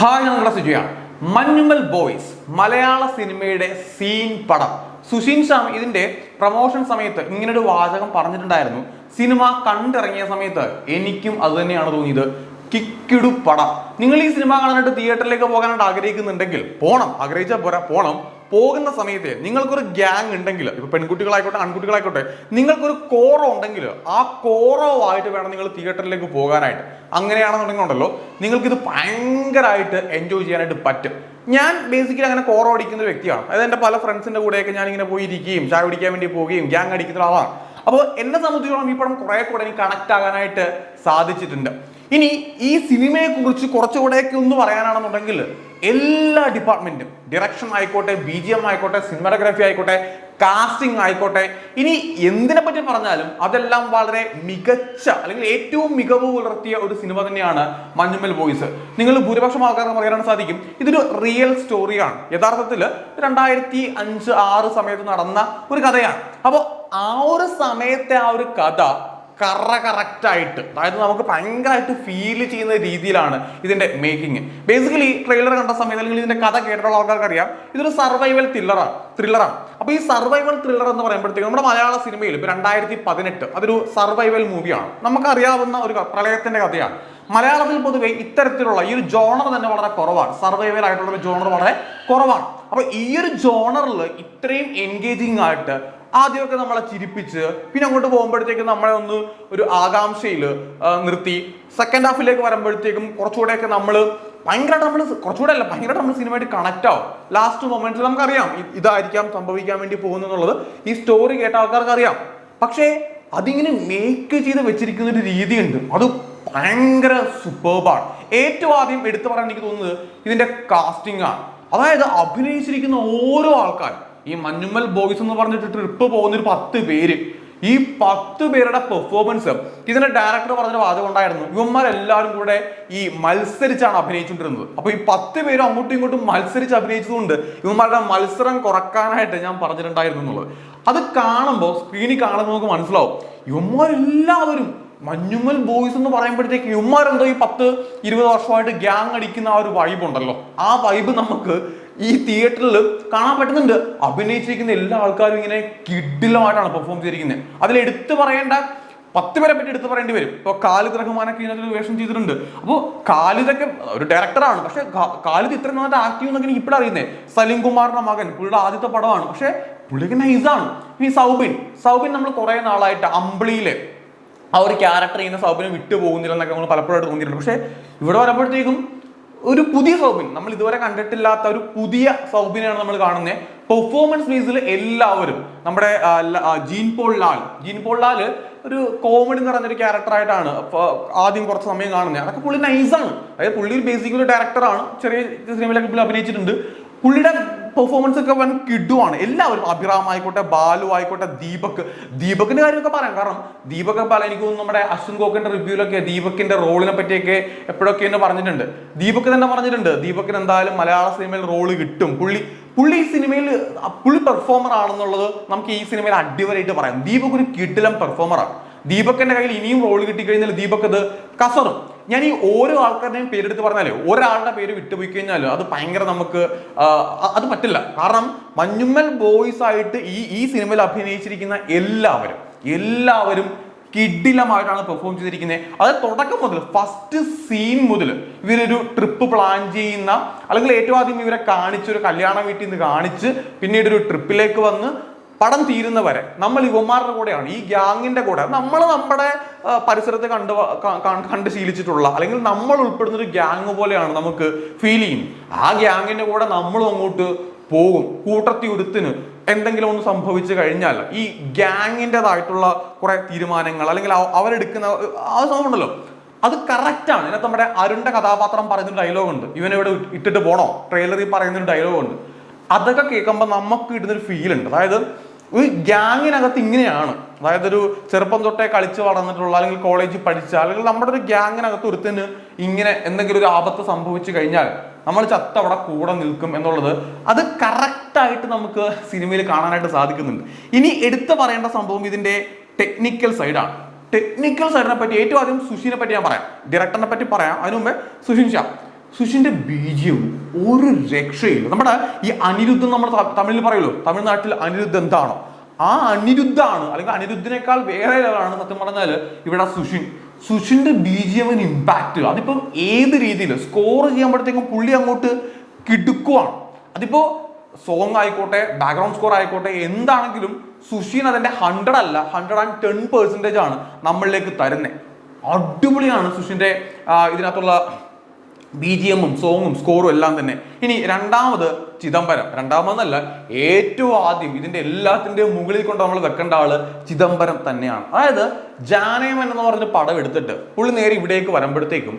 Hi നമ്മുടെ സുജിയാണ് Manjummel boys മലയാള സിനിമയുടെ scene പടം. സുശീൻ ശ്യാം ഇതിന്റെ പ്രൊമോഷൻ സമയത്ത് ഇങ്ങനൊരു വാചകം പറഞ്ഞിട്ടുണ്ടായിരുന്നു. സിനിമ കണ്ടിറങ്ങിയ സമയത്ത് എനിക്കും അത് തന്നെയാണ് തോന്നിയത്. കിക്കിടു പടം. നിങ്ങൾ ഈ സിനിമ കാണാനായിട്ട് തിയേറ്ററിലേക്ക് പോകാനായിട്ട് ആഗ്രഹിക്കുന്നുണ്ടെങ്കിൽ പോണം. ആഗ്രഹിച്ചാൽ പോരാ. പോണം. പോകുന്ന സമയത്ത് നിങ്ങൾക്കൊരു ഗ്യാങ് ഉണ്ടെങ്കിൽ ഇപ്പൊ പെൺകുട്ടികളായിക്കോട്ടെ ആൺകുട്ടികളായിക്കോട്ടെ നിങ്ങൾക്കൊരു കോറോ ഉണ്ടെങ്കിൽ ആ കോറോ ആയിട്ട് വേണം നിങ്ങൾ തിയേറ്ററിലേക്ക് പോകാനായിട്ട്. അങ്ങനെയാണെന്നുണ്ടെങ്കിൽ ഉണ്ടല്ലോ നിങ്ങൾക്കിത് ഭയങ്കരമായിട്ട് എൻജോയ് ചെയ്യാനായിട്ട് പറ്റും. ഞാൻ ബേസിക്കലി അങ്ങനെ കോറോ അടിക്കുന്ന വ്യക്തിയാണ്. അതായത് എന്റെ പല ഫ്രണ്ട്സിന്റെ കൂടെയൊക്കെ ഞാൻ ഇങ്ങനെ പോയി ഇരിക്കുകയും ചായ കുടിക്കാൻ വേണ്ടി പോവുകയും ഗ്യാങ് അടിക്കുന്ന ആളാണ് അപ്പോൾ എന്നെ സംബന്ധിച്ചിടത്തോളം ഈ പടം കുറെ കൂടെ എനിക്ക് കണക്ട് ആകാനായിട്ട് സാധിച്ചിട്ടുണ്ട്. ഇനി ഈ സിനിമയെ കുറിച്ച് കുറച്ചുകൂടെയൊക്കെ ഒന്ന് പറയാനാണെന്നുണ്ടെങ്കിൽ എല്ലാ ഡിപ്പാർട്ട്മെന്റും ഡിറക്ഷൻ ആയിക്കോട്ടെ ബി ജി എം ആയിക്കോട്ടെ സിനിമാറ്റോഗ്രാഫി ആയിക്കോട്ടെ കാസ്റ്റിംഗ് ആയിക്കോട്ടെ ഇനി എന്തിനെ പറ്റി പറഞ്ഞാലും അതെല്ലാം വളരെ മികച്ച അല്ലെങ്കിൽ ഏറ്റവും മികവ് പുലർത്തിയ ഒരു സിനിമ തന്നെയാണ് മഞ്ഞുമ്മൽ ബോയ്സ് നിങ്ങൾ ഭൂരിപക്ഷം ആൾക്കാർക്ക് പറയാനാണ് സാധിക്കും. ഇതൊരു റിയൽ സ്റ്റോറിയാണ് യഥാർത്ഥത്തിൽ രണ്ടായിരത്തി അഞ്ച് ആറ് സമയത്ത് നടന്ന ഒരു കഥയാണ്. അപ്പോൾ ആ ഒരു സമയത്തെ ആ ഒരു കഥ കറ കറക്റ്റായിട്ട് അതായത് നമുക്ക് ഭയങ്കരമായിട്ട് ഫീൽ ചെയ്യുന്ന രീതിയിലാണ് ഇതിന്റെ മേക്കിംഗ് ബേസിക്കലി ട്രെയിലർ കണ്ട സമയത്ത് അല്ലെങ്കിൽ ഇതിന്റെ കഥ കേട്ടിട്ടുള്ള ആൾക്കാർക്ക് അറിയാം ഇതൊരു സർവൈവൽ ത്രില്ലറാണ് ത്രില്ലറാണ് അപ്പോൾ ഈ സർവൈവൽ ത്രില്ലർ എന്ന് പറയുമ്പോഴത്തേക്ക് നമ്മുടെ മലയാള സിനിമയിൽ ഇപ്പോൾ രണ്ടായിരത്തി പതിനെട്ട് അതൊരു സർവൈവൽ മൂവിയാണ് നമുക്കറിയാവുന്ന ഒരു പ്രളയത്തിന്റെ കഥയാണ്. മലയാളത്തിൽ പൊതുവെ ഇത്തരത്തിലുള്ള ഈ ഒരു ജോണർ തന്നെ വളരെ കുറവാണ്. സർവൈവൽ ആയിട്ടുള്ള ഒരു ജോണർ വളരെ കുറവാണ്. അപ്പോൾ ഈ ഒരു ജോണറിൽ ഇത്രയും എൻഗേജിങ് ആയിട്ട് ആദ്യമൊക്കെ നമ്മളെ ചിരിപ്പിച്ച് പിന്നെ അങ്ങോട്ട് പോകുമ്പോഴത്തേക്കും നമ്മളെ ഒന്ന് ഒരു ആകാംക്ഷയിൽ നിർത്തി. സെക്കൻഡ് ഹാഫിലേക്ക് വരുമ്പോഴത്തേക്കും കുറച്ചുകൂടെയൊക്കെ നമ്മൾ ഭയങ്കരമായിട്ട് നമ്മൾ കുറച്ചുകൂടെ അല്ല ഭയങ്കരമായിട്ട് നമ്മൾ സിനിമയായിട്ട് കണക്ട് ആവും. ലാസ്റ്റ് മൊമെന്റ്സിൽ നമുക്കറിയാം ഇതായിരിക്കാം സംഭവിക്കാൻ വേണ്ടി പോകുന്നെന്നുള്ളത്. ഈ സ്റ്റോറി കേട്ട ആൾക്കാർക്ക് അറിയാം പക്ഷേ അതിങ്ങനെ മേക്ക് ചെയ്ത് വെച്ചിരിക്കുന്ന ഒരു രീതിയുണ്ട്. അത് ഭയങ്കര സൂപ്പർബാണ് ഏറ്റവും ആദ്യം എടുത്തു പറയാൻ എനിക്ക് തോന്നുന്നത് ഇതിന്റെ കാസ്റ്റിംഗ് ആണ്. അതായത് അഭിനയിച്ചിരിക്കുന്ന ഓരോ ആൾക്കാരും ഈ മഞ്ഞുമ്മൽ ബോയ്സ് എന്ന് പറഞ്ഞിട്ട് ട്രിപ്പ് പോകുന്ന ഒരു പത്ത് പേര്. ഈ പത്ത് പേരുടെ പെർഫോമൻസ് ഇതിന്റെ ഡയറക്ടർ പറഞ്ഞ വാദം ഉണ്ടായിരുന്നു. ഇവന്മാരെല്ലാവരും കൂടെ ഈ മത്സരിച്ചാണ് അഭിനയിച്ചുകൊണ്ടിരുന്നത്. അപ്പൊ ഈ പത്ത് പേരും അങ്ങോട്ടും ഇങ്ങോട്ടും മത്സരിച്ച് അഭിനയിച്ചതുകൊണ്ട് ഇവന്മാരുടെ മത്സരം കുറക്കാനായിട്ട് ഞാൻ പറഞ്ഞിട്ടുണ്ടായിരുന്നു എന്നുള്ളത്. അത് കാണുമ്പോൾ സ്ക്രീനിൽ കാണുമ്പോൾ നമുക്ക് മനസ്സിലാവും. ഇവന്മാരെല്ലാവരും മഞ്ഞുമ്മൽ ബോയ്സ് എന്ന് പറയുമ്പോഴത്തേക്ക് ഇവന്മാരെന്തോ ഈ പത്ത് ഇരുപത് വർഷമായിട്ട് ഗ്യാങ് അടിക്കുന്ന ആ ഒരു വൈബ് ഉണ്ടല്ലോ. ആ വൈബ് നമുക്ക് ഈ തിയേറ്ററിൽ കാണാൻ പറ്റുന്നുണ്ട്. അഭിനയിച്ചിരിക്കുന്ന എല്ലാ ആൾക്കാരും ഇങ്ങനെ കിഡിലമായിട്ടാണ് പെർഫോം ചെയ്തിരിക്കുന്നത് അതിൽ എടുത്തു പറയേണ്ട പത്ത് പേരെ പറ്റി എടുത്ത് പറയേണ്ടി വരും. ഇപ്പോൾ കാലിദ് റഹ്മാനൊക്കെ ഇതിനകത്ത് വേഷം ചെയ്തിട്ടുണ്ട്. അപ്പോൾ കാലിദൊക്കെ ഒരു ഡയറക്ടറാണ് പക്ഷെ കാലിദ് ഇത്ര നന്നായിട്ട് ആക്ട് ചെയ്യുന്നൊക്കെ എനിക്ക് ഇപ്പോഴും അറിയുന്നത് സലീം കുമാറിന്റെ മകൻ പുള്ളിയുടെ ആദ്യത്തെ പടമാണ്. പക്ഷെ പുള്ളിക്ക് നൈസാണ് ഈ സൗബിൻ സൗബിൻ നമ്മൾ കുറേ നാളായിട്ട് അമ്പിളിയിലെ ആ ഒരു ക്യാരക്ടർ ചെയ്യുന്ന സൗബിനെ വിട്ടുപോകുന്നില്ല എന്നൊക്കെ നമ്മൾ പലപ്പോഴായിട്ട് തോന്നിയിട്ടുണ്ട്. പക്ഷേ ഇവിടെ വരുമ്പോഴത്തേക്കും ഒരു പുതിയ സൗബിൻ നമ്മൾ ഇതുവരെ കണ്ടിട്ടില്ലാത്ത ഒരു പുതിയ സൗബിനെയാണ് നമ്മൾ കാണുന്നത് പെർഫോമൻസ് ബേസിൽ എല്ലാവരും നമ്മുടെ ജീൻ പോൾ ലാൽ. ജീൻ പോൾ ലാൽ ഒരു കോമഡി എന്ന് പറയുന്നൊരു ക്യാരക്ടറായിട്ടാണ് ആദ്യം കുറച്ച് സമയം കാണുന്നത് അതൊക്കെ പുള്ളി നൈസാണ് അതായത് പുള്ളി ഒരു ബേസിക്കലി ഡയറക്ടറാണ് ചെറിയ സിനിമയിലൊക്കെ പുള്ളി അഭിനയിച്ചിട്ടുണ്ട്. പുള്ളിയുടെ പെർഫോമൻസ് ഒക്കെ വൻ കിഡുവാണ് എല്ലാവരും അഭിറാം ആയിക്കോട്ടെ ബാലു ആയിക്കോട്ടെ ദീപക്. ദീപകിന്റെ കാര്യമൊക്കെ പറയാം. കാരണം ദീപക് പല എനിക്ക് നമ്മുടെ അശ്വിൻ ഗോക്കിന്റെ റിവ്യൂലൊക്കെ ദീപകിന്റെ റോളിനെ പറ്റിയൊക്കെ എപ്പോഴൊക്കെ എന്ന് പറഞ്ഞിട്ടുണ്ട്. ദീപക് തന്നെ പറഞ്ഞിട്ടുണ്ട്. ദീപകിന് എന്തായാലും മലയാള സിനിമയിൽ റോൾ കിട്ടും. പുള്ളി പുള്ളി ഈ സിനിമയിൽ പുള്ളി പെർഫോമർ ആണെന്നുള്ളത് നമുക്ക് ഈ സിനിമയിൽ അടിപൊളിയായിട്ട് പറയാം. ദീപക് ഒരു കിഡിലം പെർഫോമറാണ് ദീപക്കിന്റെ കയ്യിൽ ഇനിയും റോൾ കിട്ടിക്കഴിഞ്ഞാൽ ദീപക് അത് കസറും. ഞാൻ ഈ ഓരോ ആൾക്കാരുടെയും പേരെടുത്ത് പറഞ്ഞാലേ ഒരാളുടെ പേര് വിട്ടുപോയി കഴിഞ്ഞാൽ അത് ഭയങ്കര നമുക്ക് അത് പറ്റില്ല. കാരണം മഞ്ഞുമ്മൽ ബോയ്സ് ആയിട്ട് ഈ ഈ സിനിമയിൽ അഭിനയിച്ചിരിക്കുന്ന എല്ലാവരും എല്ലാവരും കിഡിലമായിട്ടാണ് പെർഫോം ചെയ്തിരിക്കുന്നത് അത് തുടക്കം മുതൽ ഫസ്റ്റ് സീൻ മുതൽ ഇവരൊരു ട്രിപ്പ് പ്ലാൻ ചെയ്യുന്ന അല്ലെങ്കിൽ ഏറ്റവും ആദ്യം ഇവരെ കാണിച്ച് ഒരു കല്യാണ വീട്ടിൽ നിന്ന് കാണിച്ച് പിന്നീട് ഒരു ട്രിപ്പിലേക്ക് വന്ന് പടം തീരുന്നവരെ. നമ്മൾ യുവമാരുടെ കൂടെയാണ്. ഈ ഗ്യാങ്ങിന്റെ കൂടെ. നമ്മൾ നമ്മുടെ പരിസരത്ത് കണ്ട് കണ്ട് ശീലിച്ചിട്ടുള്ള അല്ലെങ്കിൽ നമ്മൾ ഉൾപ്പെടുന്ന ഒരു ഗ്യാങ് പോലെയാണ് നമുക്ക് ഫീൽ ചെയ്യും. ആ ഗ്യാങ്ങിന്റെ കൂടെ നമ്മളും അങ്ങോട്ട് പോകും. കൂട്ടത്തി ഉരുത്തിന് എന്തെങ്കിലും ഒന്ന് സംഭവിച്ചു കഴിഞ്ഞാൽ ഈ ഗ്യാങ്ങിന്റെതായിട്ടുള്ള കുറെ തീരുമാനങ്ങൾ അല്ലെങ്കിൽ അവ- അവരെടുക്കുന്ന ആ സമയമുണ്ടല്ലോ അത് കറക്റ്റാണ് ഇതിനകത്ത് നമ്മുടെ അരുണിന്റെ കഥാപാത്രം പറയുന്ന ഡയലോഗ് ഉണ്ട്. ഇവനെ ഇവിടെ ഇട്ടിട്ട് പോണോ? ട്രെയിലറിൽ പറയുന്ന ഒരു ഡയലോഗ് ഉണ്ട്. അതൊക്കെ കേൾക്കുമ്പോൾ നമുക്ക് കിട്ടുന്നൊരു ഫീൽ ഉണ്ട്. അതായത് ഒരു ഗ്യാങ്ങിനകത്ത് ഇങ്ങനെയാണ്. അതായത് ഒരു ചെറുപ്പം തൊട്ടേ കളിച്ച് വളർന്നിട്ടുള്ള അല്ലെങ്കിൽ കോളേജിൽ പഠിച്ച അല്ലെങ്കിൽ നമ്മുടെ ഒരു ഗ്യാങ്ങിനകത്ത് ഒരുത്തിന് ഇങ്ങനെ എന്തെങ്കിലും ഒരു ആപത്ത് സംഭവിച്ചു കഴിഞ്ഞാൽ നമ്മൾ ചത്ത അവിടെ കൂടെ നിൽക്കും എന്നുള്ളത് അത് കറക്റ്റായിട്ട് നമുക്ക് സിനിമയിൽ കാണാനായിട്ട് സാധിക്കുന്നുണ്ട്. ഇനി എടുത്തു പറയേണ്ട സംഭവം ഇതിന്റെ ടെക്നിക്കൽ സൈഡാണ് ടെക്നിക്കൽ സൈഡിനെ പറ്റി ഏറ്റവും ആദ്യം സുഷിനെ പറ്റി ഞാൻ പറയാം. ഡയറക്ടറിനെ പറ്റി പറയാം. അതിനു മുമ്പേ സുഷിൻ ഷാ. സുഷിന്റെ ബീജിയവും ഒരു രക്ഷയില്ല. നമ്മുടെ ഈ അനിരുദ്ധം നമ്മൾ തമിഴിൽ പറയുമല്ലോ തമിഴ്നാട്ടിൽ അനിരുദ്ധ എന്താണോ? ആ അനിരുദ്ധാണ് അല്ലെങ്കിൽ അനിരുദ്ധിനേക്കാൾ വേറെ ലെവലാണ് സത്യം പറഞ്ഞാൽ ഇവിടെ സുഷിൻ സുഷിന്റെ ബീജിയമിന് ഇമ്പാക്റ്റ് അതിപ്പം ഏത് രീതിയിൽ സ്കോർ ചെയ്യുമ്പോഴത്തേക്കും പുള്ളി അങ്ങോട്ട് കിടുക്കുവാണ്. അതിപ്പോ സോങ് ആയിക്കോട്ടെ ബാക്ക്ഗ്രൗണ്ട് സ്കോർ ആയിക്കോട്ടെ എന്താണെങ്കിലും സുഷീൻ അതിന്റെ ഹൺഡ്രഡ് അല്ല ഹൺഡ്രഡ് ആൻഡ് ടെൻ പെർസെന്റേജ് ആണ് നമ്മളിലേക്ക് തരുന്നത് അടിപൊളിയാണ് സുഷിന്റെ ഇതിനകത്തുള്ള ബി ജി എമ്മും സോങ്ങും സ്കോറും എല്ലാം തന്നെ. ഇനി രണ്ടാമത് ചിദംബരം. രണ്ടാമതെന്നല്ല ഏറ്റവും ആദ്യം ഇതിന്റെ എല്ലാത്തിന്റെയും മുകളിൽ കൊണ്ട് നമ്മൾ വെക്കേണ്ട ആൾ ചിദംബരം തന്നെയാണ്. അതായത് ജാനയം എന്ന് പറഞ്ഞ പടം എടുത്തിട്ട് പുള്ളി നേരെ ഇവിടേക്ക് വരുമ്പോഴത്തേക്കും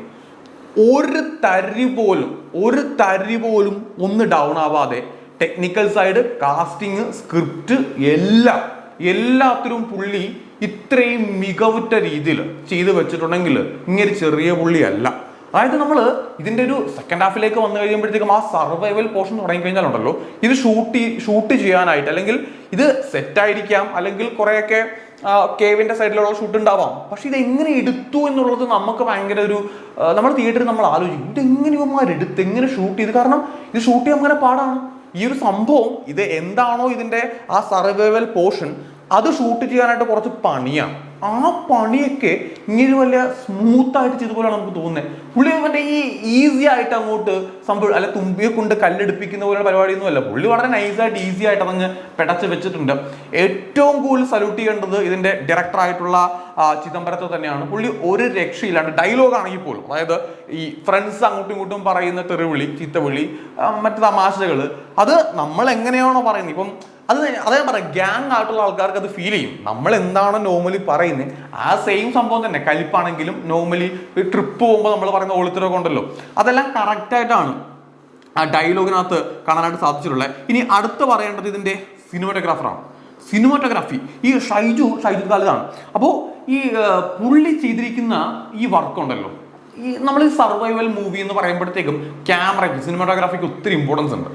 ഒരു തരി പോലും ഒരു തരി പോലും ഒന്ന് ഡൗൺ ആവാതെ ടെക്നിക്കൽ സൈഡ് കാസ്റ്റിംഗ് സ്ക്രിപ്റ്റ് എല്ലാം എല്ലാത്തിലും പുള്ളി ഇത്രയും മികവുറ്റ രീതിയിൽ ചെയ്തു വെച്ചിട്ടുണ്ടെങ്കിൽ ഇങ്ങനെ ചെറിയ പുള്ളിയല്ല. അതായത് നമ്മൾ ഇതിന്റെ ഒരു സെക്കൻഡ് ഹാഫിലേക്ക് വന്നു കഴിയുമ്പോഴത്തേക്കും ആ സർവൈവൽ പോർഷൻ തുടങ്ങി കഴിഞ്ഞാലുണ്ടല്ലോ ഇത് ഷൂട്ട് ഷൂട്ട് ചെയ്യാനായിട്ട് അല്ലെങ്കിൽ ഇത് സെറ്റ് ആയിരിക്കാം അല്ലെങ്കിൽ കുറേയൊക്കെ കേവിന്റെ സൈഡിലുള്ള ഷൂട്ട് ഉണ്ടാവാം. പക്ഷെ ഇത് എങ്ങനെ എടുത്തു എന്നുള്ളത് നമുക്ക് ഭയങ്കര ഒരു നമ്മൾ തിയേറ്ററിൽ നമ്മൾ ആലോചിക്കും. ഇത് എങ്ങനെ എടുത്ത് എങ്ങനെ ഷൂട്ട് ചെയ്ത്? കാരണം ഇത് ഷൂട്ട് ചെയ്യാൻ അങ്ങനെ പാടാണ്. ഈ ഒരു സംഭവം ഇത് എന്താണോ ഇതിന്റെ ആ സർവൈവൽ പോർഷൻ അത് ഷൂട്ട് ചെയ്യാനായിട്ട് കുറച്ച് പണിയാണ്. ആ പണിയൊക്കെ ഇങ്ങനെ വലിയ സ്മൂത്ത് ആയിട്ട് ചെയ്തപോലെയാണ് നമുക്ക് തോന്നുന്നത് പുള്ളി മറ്റേ ഈ ഈസി ആയിട്ട് അങ്ങോട്ട് സംഭവം അല്ല തുമ്പിയെ കൊണ്ട് കല്ലെടുപ്പിക്കുന്ന പോലെ പരിപാടിയൊന്നും അല്ല. പുള്ളി വളരെ നൈസായിട്ട് ഈസി ആയിട്ട് അതങ്ങ് പെടച്ച് വെച്ചിട്ടുണ്ട്. ഏറ്റവും കൂടുതൽ സല്യൂട്ട് ചെയ്യേണ്ടത് ആയിട്ടുള്ള ആ, ചിദംബരത്തെ തന്നെയാണ്. പുള്ളി ഒരു രക്ഷയില്ലാണ്ട് ഡയലോഗ് ആണെങ്കിൽ പോലും അതായത് ഈ ഫ്രണ്ട്സ് അങ്ങോട്ടും ഇങ്ങോട്ടും പറയുന്ന തെറിവിളി ചീത്തവിളി മറ്റ് തമാശകൾ അത് നമ്മൾ എങ്ങനെയാണോ പറയുന്നത്. ഇപ്പം അത് അതെ പറയാം ഗ്യാങ് ആയിട്ടുള്ള ആൾക്കാർക്ക് അത് ഫീൽ ചെയ്യും. നമ്മൾ എന്താണ് നോർമലി പറയുന്നത് ആ സെയിം സംഭവം തന്നെ. കലിപ്പാണെങ്കിലും നോർമലി ട്രിപ്പ് പോകുമ്പോൾ നമ്മൾ പറയുന്ന ഓളിത്തരൊക്കെ ഉണ്ടല്ലോ. അതെല്ലാം കറക്റ്റായിട്ടാണ് ആ ഡയലോഗിനകത്ത് കാണാനായിട്ട് സാധിച്ചിട്ടുള്ളത് ഇനി അടുത്ത് പറയേണ്ടത് ഇതിന്റെ സിനിമാറ്റോഗ്രാഫറാണ് സിനിമാറ്റോഗ്രാഫി ഈ ഷൈജു ഷൈജു കാലിതാണ് അപ്പോൾ ഈ പുള്ളി ചെയ്തിരിക്കുന്ന ഈ വർക്ക് ഉണ്ടല്ലോ. ഈ നമ്മൾ സർവൈവൽ മൂവി എന്ന് പറയുമ്പോഴത്തേക്കും ക്യാമറയ്ക്ക് സിനിമാറ്റോഗ്രാഫിക്ക് ഒത്തിരി ഇമ്പോർട്ടൻസ് ഉണ്ട്.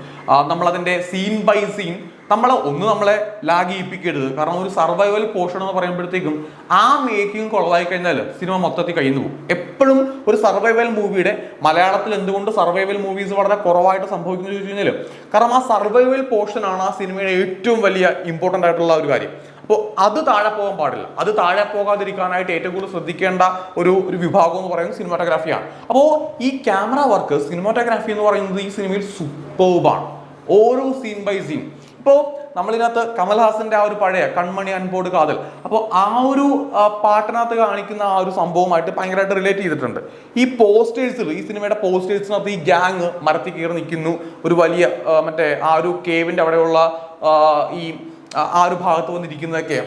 നമ്മളതിന്റെ സീൻ ബൈ സീൻ നമ്മളെ ഒന്ന് നമ്മളെ ലാഗ് ചെയ്യിപ്പിക്കരുത് കാരണം ഒരു സർവൈവൽ പോർഷൻ എന്ന് പറയുമ്പോഴത്തേക്കും ആ മേക്കിംഗ് കുളവായി കഴിഞ്ഞാൽ സിനിമ മൊത്തത്തിൽ കഴിഞ്ഞു പോകും. എപ്പോഴും ഒരു സർവൈവൽ മൂവിയുടെ മലയാളത്തിൽ എന്തുകൊണ്ട് സർവൈവൽ മൂവീസ് വളരെ കുറവായിട്ട് സംഭവിക്കുന്നു ചോദിച്ചു കഴിഞ്ഞാൽ കാരണം ആ സർവൈവൽ പോർഷനാണ് ആ സിനിമയുടെ ഏറ്റവും വലിയ ഇമ്പോർട്ടന്റ് ആയിട്ടുള്ള ഒരു കാര്യം. അപ്പോൾ അത് താഴെ പോകാൻ പാടില്ല. അത് താഴെ പോകാതിരിക്കാനായിട്ട് ഏറ്റവും കൂടുതൽ ശ്രദ്ധിക്കേണ്ട ഒരു ഒരു വിഭാഗം എന്ന് പറയുന്നത് സിനിമാറ്റോഗ്രാഫിയാണ് അപ്പോൾ ഈ ക്യാമറ വർക്ക് സിനിമാറ്റോഗ്രാഫി എന്ന് പറയുന്നത് ഈ സിനിമയിൽ സൂപ്പർബാണ് ഓരോ സീൻ ബൈ സീൻ ഇപ്പോൾ നമ്മളിതിനകത്ത് കമൽഹാസന്റെ ആ ഒരു പഴയ കൺമണി അൻപോട് കാതൽ. അപ്പോൾ ആ ഒരു പാട്ടിനകത്ത് കാണിക്കുന്ന ആ ഒരു സംഭവമായിട്ട് ഭയങ്കരമായിട്ട് റിലേറ്റ് ചെയ്തിട്ടുണ്ട്. ഈ പോസ്റ്റേഴ്സിൽ ഈ സിനിമയുടെ പോസ്റ്റേഴ്സിനകത്ത് ഈ ഗ്യാങ് മരത്തി കയറി നിൽക്കുന്നു. ഒരു വലിയ മറ്റേ ആ ഒരു കേവിന്റെ അവിടെയുള്ള ഈ ആ ആ ഒരു ഭാഗത്ത് വന്നിരിക്കുന്നതൊക്കെ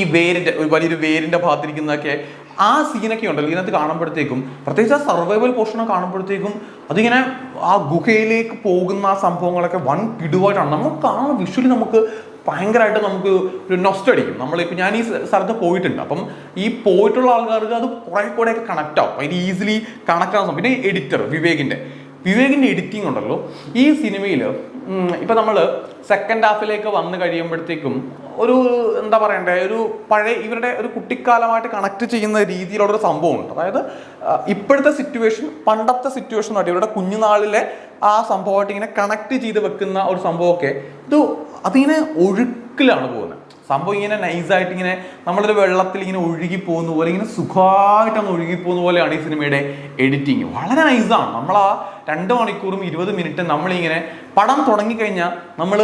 ഈ വേരിന്റെ ഒരു വലിയൊരു വേരിന്റെ ഭാഗത്തിരിക്കുന്നതൊക്കെ ആ സീനൊക്കെ ഉണ്ടല്ലോ. ഇതിനകത്ത് കാണുമ്പോഴത്തേക്കും പ്രത്യേകിച്ച് ആ സർവൈവൽ പോർഷൻ കാണുമ്പോഴത്തേക്കും അതിങ്ങനെ ആ ഗുഹയിലേക്ക് പോകുന്ന ആ സംഭവങ്ങളൊക്കെ വൺ കിടുവായിട്ടാണ്. നമുക്ക് കാണുന്ന വിഷ്വലി നമുക്ക് ഭയങ്കരമായിട്ട് നമുക്ക് ഒരു നൊസ്റ്റ് അടിക്കും. നമ്മളിപ്പോൾ ഞാൻ ഈ സ്ഥലത്ത് പോയിട്ടുണ്ട്. അപ്പം ഈ പോയിട്ടുള്ള ആൾക്കാർക്ക് അത് കുറേ കൂടെ ഒക്കെ കണക്ട് ആവും. അതിന് ഈസിലി കണക്ട് ആവുന്ന പിന്നെ എഡിറ്റർ വിവേകിന്റെ. വിവേകിന്റെ എഡിറ്റിംഗ് ഉണ്ടല്ലോ. ഈ സിനിമയിൽ ഇപ്പൊ നമ്മൾ സെക്കൻഡ് ഹാഫിലേക്ക് വന്നു കഴിയുമ്പോഴത്തേക്കും ഒരു എന്താ പറയണ്ടേ ഒരു പഴയ ഇവരുടെ ഒരു കുട്ടിക്കാലമായിട്ട് കണക്ട് ചെയ്യുന്ന രീതിയിലുള്ളൊരു സംഭവമുണ്ട്. അതായത് ഇപ്പോഴത്തെ സിറ്റുവേഷൻ പണ്ടത്തെ സിറ്റുവേഷനുമായിട്ട് ഇവരുടെ കുഞ്ഞുനാളിലെ ആ സംഭവമായിട്ട് ഇങ്ങനെ കണക്ട് ചെയ്ത് വെക്കുന്ന ഒരു സംഭവമൊക്കെ ഇത് അതിങ്ങനെ ഒഴുക്കിലാണ് പോകുന്നത്. സംഭവം ഇങ്ങനെ നൈസായിട്ട് ഇങ്ങനെ നമ്മളൊരു വെള്ളത്തിൽ ഇങ്ങനെ ഒഴുകി പോകുന്ന പോലെ ഇങ്ങനെ സുഖമായിട്ട് അങ്ങ് ഒഴുകി പോകുന്ന പോലെയാണ് ഈ സിനിമയുടെ എഡിറ്റിങ് വളരെ നൈസാണ് നമ്മൾ ആ രണ്ട് മണിക്കൂറും ഇരുപത് മിനിറ്റ് നമ്മളിങ്ങനെ പടം തുടങ്ങിക്കഴിഞ്ഞാൽ നമ്മൾ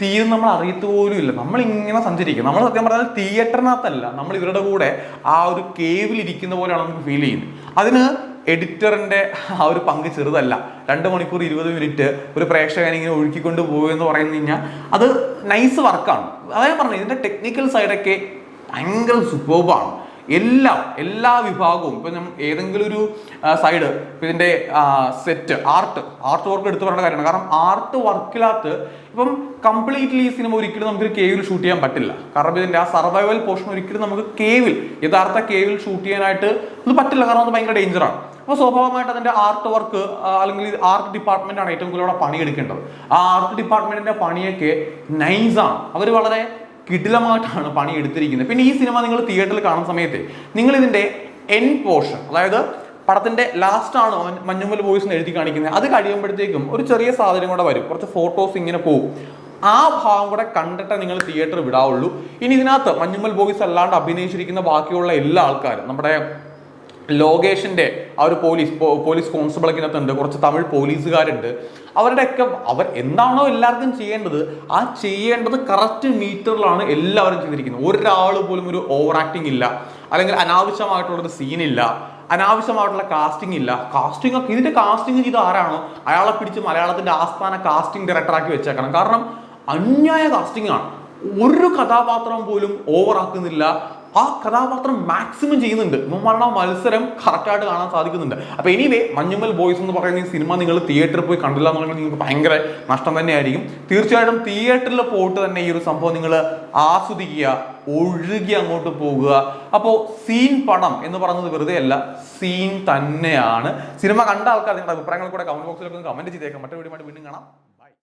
തീരും നമ്മൾ അറിയത്തു പോലും ഇല്ല. നമ്മളിങ്ങനെ സഞ്ചരിക്കും. നമ്മൾ സത്യം പറഞ്ഞാൽ തിയേറ്ററിനകത്തല്ല നമ്മൾ ഇവരുടെ കൂടെ ആ ഒരു കേവിൽ ഇരിക്കുന്ന പോലെയാണ് നമുക്ക് ഫീൽ ചെയ്യുന്നത്. അതിന് എഡിറ്ററിന്റെ ആ ഒരു പങ്ക് ചെറുതല്ല. രണ്ട് മണിക്കൂർ ഇരുപത് മിനിറ്റ് ഒരു പ്രേക്ഷകനെ ഇങ്ങനെ ഒഴുക്കിക്കൊണ്ട് പോകുമെന്ന് പറയുന്നത് കഴിഞ്ഞാൽ അത് നൈസ് വർക്കാണ് അതായത് പറഞ്ഞു ഇതിന്റെ ടെക്നിക്കൽ സൈഡൊക്കെ ഭയങ്കര സൂപ്പർബാണ് എല്ലാം എല്ലാ വിഭാഗവും ഇപ്പം ഞാൻ ഏതെങ്കിലും ഒരു സൈഡ് ഇതിന്റെ സെറ്റ് ആർട്ട് ആർട്ട് വർക്ക് എടുത്തു പറയേണ്ട കാര്യമാണ്. കാരണം ആർട്ട് വർക്കിനകത്ത് ഇപ്പം കംപ്ലീറ്റ്ലി ഈ സിനിമ ഒരിക്കലും നമുക്ക് കേവിൽ ഷൂട്ട് ചെയ്യാൻ പറ്റില്ല. കാരണം ഇതിന്റെ ആ സർവൈവൽ പോർഷൻ ഒരിക്കലും നമുക്ക് കേവിൽ യഥാർത്ഥ കേവിൽ ഷൂട്ട് ചെയ്യാനായിട്ട് ഇത് പറ്റില്ല. കാരണം അത് ഭയങ്കര ഡേഞ്ചറാണ് അപ്പോൾ സ്വാഭാവികമായിട്ട് അതിന്റെ ആർട്ട് വർക്ക് അല്ലെങ്കിൽ ആർട്ട് ഡിപ്പാർട്ട്മെന്റാണ് ഏറ്റവും കൂടുതൽ അവിടെ പണിയെടുക്കേണ്ടത്. ആ ആർട്ട് ഡിപ്പാർട്ട്മെന്റിന്റെ പണിയൊക്കെ നൈസാണ് അവർ വളരെ കിടിലമായിട്ടാണ് പണി എടുത്തിരിക്കുന്നത് പിന്നെ ഈ സിനിമ നിങ്ങൾ തിയേറ്ററിൽ കാണുന്ന സമയത്ത് നിങ്ങൾ ഇതിന്റെ എൻ പോർഷൻ അതായത് പടത്തിന്റെ ലാസ്റ്റാണ് അവൻ മഞ്ഞുമ്മൽ ബോയ്സ് എഴുതി കാണിക്കുന്നത്. അത് കഴിയുമ്പോഴത്തേക്കും ഒരു ചെറിയ സാധനം കൂടെ വരും. കുറച്ച് ഫോട്ടോസ് ഇങ്ങനെ പോകും ആ ഭാഗം കൂടെ കണ്ടിട്ട് നിങ്ങൾ തിയേറ്റർ വിടാവുള്ളൂ. ഇനി ഇതിനകത്ത് മഞ്ഞുമ്മൽ ബോയ്സ് അല്ലാണ്ട് അഭിനയിച്ചിരിക്കുന്ന ബാക്കിയുള്ള എല്ലാ ആൾക്കാരും നമ്മുടെ ലോകേഷിന്റെ ആ ഒരു പോലീസ് പോലീസ് കോൺസ്റ്റബിളൊക്കെ ഇതിനകത്തുണ്ട് കുറച്ച് തമിഴ് പോലീസുകാരുണ്ട്. അവരുടെയൊക്കെ അവർ എന്താണോ എല്ലാവർക്കും ചെയ്യേണ്ടത് ആ ചെയ്യേണ്ടത് കറക്റ്റ് മീറ്ററിലാണ് എല്ലാവരും ചെയ്തിരിക്കുന്നത്. ഒരാൾ പോലും ഒരു ഓവർ ആക്ടിങ് ഇല്ല. അല്ലെങ്കിൽ അനാവശ്യമായിട്ടുള്ളൊരു സീനില്ല അനാവശ്യമായിട്ടുള്ള കാസ്റ്റിംഗ് ഇല്ല. കാസ്റ്റിംഗ് ഒക്കെ ഇതിന്റെ കാസ്റ്റിംഗ് ചെയ്ത് ആരാണോ അയാളെ പിടിച്ച് മലയാളത്തിന്റെ ആസ്ഥാന കാസ്റ്റിംഗ് ഡയറക്ടറാക്കി വെച്ചേക്കണം. കാരണം അന്യായ കാസ്റ്റിംഗ് ആണ്. ഒരു കഥാപാത്രം പോലും ഓവർ ആക്കുന്നില്ല. ആ കഥാപാത്രം മാക്സിമം ചെയ്യുന്നുണ്ട്. മരണ മത്സരം കറക്റ്റായിട്ട് കാണാൻ സാധിക്കുന്നുണ്ട്. അപ്പൊ എനിവേ മഞ്ഞുമ്മൽ ബോയ്സ് എന്ന് പറയുന്ന ഈ സിനിമ നിങ്ങൾ തിയേറ്ററിൽ പോയി കണ്ടില്ല എന്നുണ്ടെങ്കിൽ നിങ്ങൾക്ക് ഭയങ്കര നഷ്ടം തന്നെയായിരിക്കും. തീർച്ചയായിട്ടും തിയേറ്ററിൽ പോയിട്ട് തന്നെ ഈ ഒരു സംഭവം നിങ്ങൾ ആസ്വദിക്കുക ഒഴുകി അങ്ങോട്ട് പോകുക. അപ്പോൾ സീൻ പണം എന്ന് പറയുന്നത് വെറുതെ അല്ല സീൻ തന്നെയാണ്. സിനിമ കണ്ട ആൾക്കാർ നിങ്ങളുടെ അഭിപ്രായങ്ങൾ കൂടെ കമന്റ് ബോക്സിലൊക്കെ കമന്റ് ചെയ്തേക്കാം. മറ്റൊരു വീഡിയോ വീണ്ടും കാണാം.